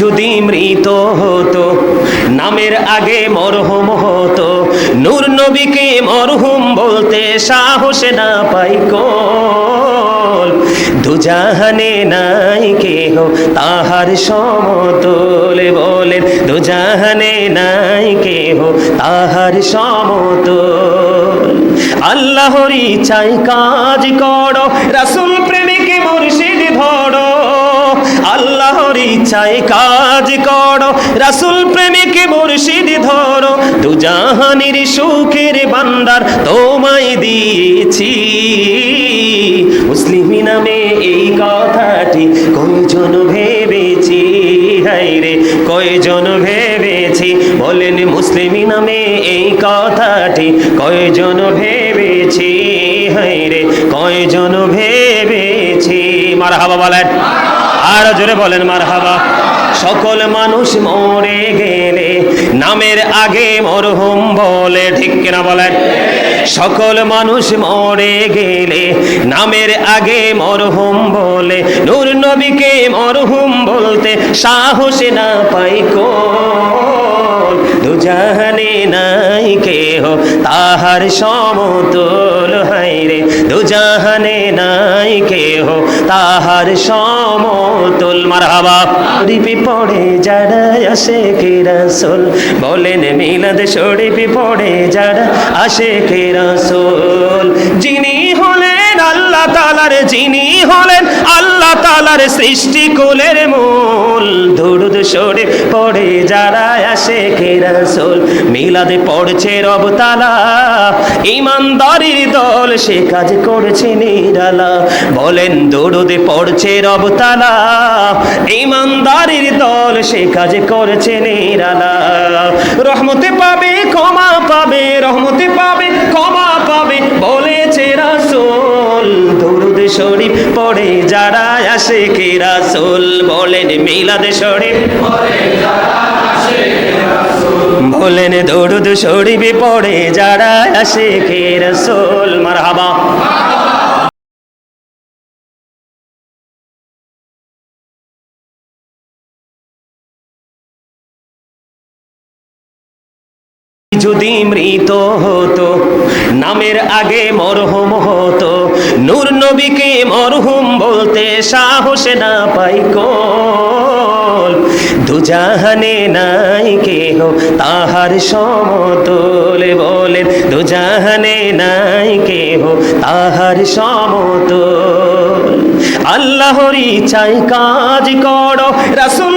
যদি মৃত হতো, নামের আগে মরহুম হতো, নূর নবীকে মরহুম বলতে সাহস না পাই কল। দুজাহানে নাই কেহ তাহার সমতল বলেন, দুজাহানে নাই কেহ তাহার সমতল। আল্লাহরই চাই কাজ করো, রাসূল প্রেমিকে ইচ্ছায় কাজ করো, রাসূল প্রেমিকে মুর্শিদ ধরো দুজাহানের সুখের বান্দার তোমায় দিয়েছি। মুসলিম নামে এই কথাটি কয়জন ভেবেছি? হাইরে কয়জন ভেবেছি? বলেন মুসলিম নামে এই কথাটি কয়জন ভেবেছি? হাইরে কয়জন ভেবেছি? মার হাবা বলেন। আর জোরে বলেন মার হাবা সকল মানুষ মরে গেলে নামের আগে মরহুম বলে, ঠিক কিনা বলেন? সকল মানুষ মরে গেলে নামের আগে মরহুম বলে, নূর নবীকে মরহুম বলতে সাহস না পাই কোন দুজাহানে নাই কেহ তাহার সমতল হাইরে দুজাহানে নাই কেহ, তাহার সমতল। মারহাবা। শরীফে পড়ে যারা আসে কে রাসূল? বলেন মিলাদ শরীফে পড়ে যারা আসে কে রাসূল? যিনি হলেন আল্লাহ তালার যিনি হলেন আল্লাহ তাআলার সৃষ্টি কুলের মূল। দুরুদ শরীফ পড়ে যারা আসে কে রাসূল, মিলাদে পড়ছে রব তাআলা। ইমানদারির দল সে কাজ করছে নিরালা। বলেন, দরুদে পড়ছে রব তাআলা। ইমানদারির দল সে কাজ করেছে নিরালা। রহমতে পাবে, ক্ষমা পাবে, রহমতে পাবে, ক্ষমা পাবে দরুদ শরীফ পড়ে, যারা আসে কে রাসুল বলেন মিলাদ শরীফ। বলেন দরুদ শরীফ পড়ে, যারা আসে কে রাসুল, মারহাবা। যদি মৃত হতো, নামের আগে মরহুম হতো, নূর নবীকে মরহুম বলতে সাহস না পাই কল। দুজাহানে নাই কেহ, তাহার সমতল বলেন, দুজাহানে নাই কেহ, তাহার সমতল। আল্লাহরই চাই কাজ করো, রাসূল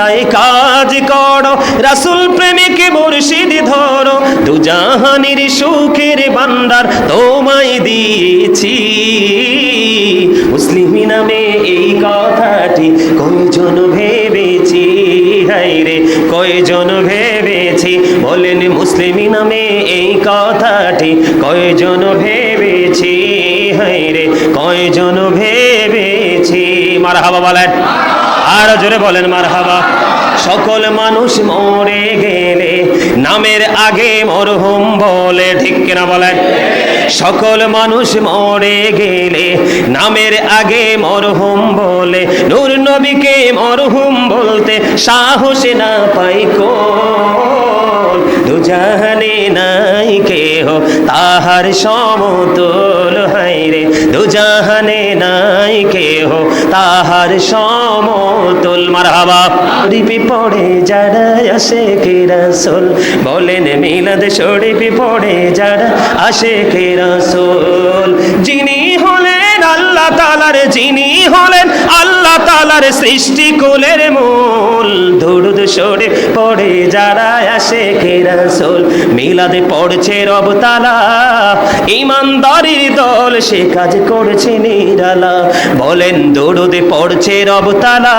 ইচ্ছায় কাজ করো, রাসুল প্রেমিক মুর্শিদ ধরো দুজাহানের সুখের বান্দার তোমায় দিয়েছি। মুসলিম নামে এই কথাটি কয়জন ভেবেছি? হাইরে কয়জন ভেবেছি? বলেন মুসলিম নামে এই কথাটি কয়জন ভেবেছি? হাইরে কয়জন ভেবেছি? মারা হাবা বলেন। আর জোরে বলেন মার হাবা সকল মানুষ মরে গেলে, নামের আগে মরহুম বলে, ঠিক কিনা বলেন? সকল মানুষ মরে গেলে, নামের আগে মরহুম বলে, নূর নবীকে মরহুম বলতে সাহস না পাই দুজাহানে নাই কেহ তাহার সমতল হাইরে দুজাহানে নাই কেহ, তাহার সমতল। মারহাবা। রিপি পড়ে যারা আসে কে রাসুল? বলেন মিলাদ সরিপি পড়ে যারা আসে কে রাসুল? যিনি তাআলার যিনি হলেন, আল্লাহ তাআলার সৃষ্টি কুলের মূল। দুরুদ শরীফ পড়ে যারা আসে রাসূল, মিলাদে পড়ছে রব তাআলা। ইমানদারির দল সে কাজ করেছে নিরালা। বলেন, দরুদে পড়ছে রব তাআলা।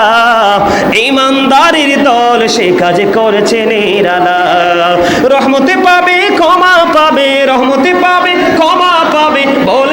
ইমানদারির দল সে কাজ করেছে নিরালা। রহমতে পাবে, ক্ষমা পাবে, রহমতে পাবে, ক্ষমা পাবে। রাসূল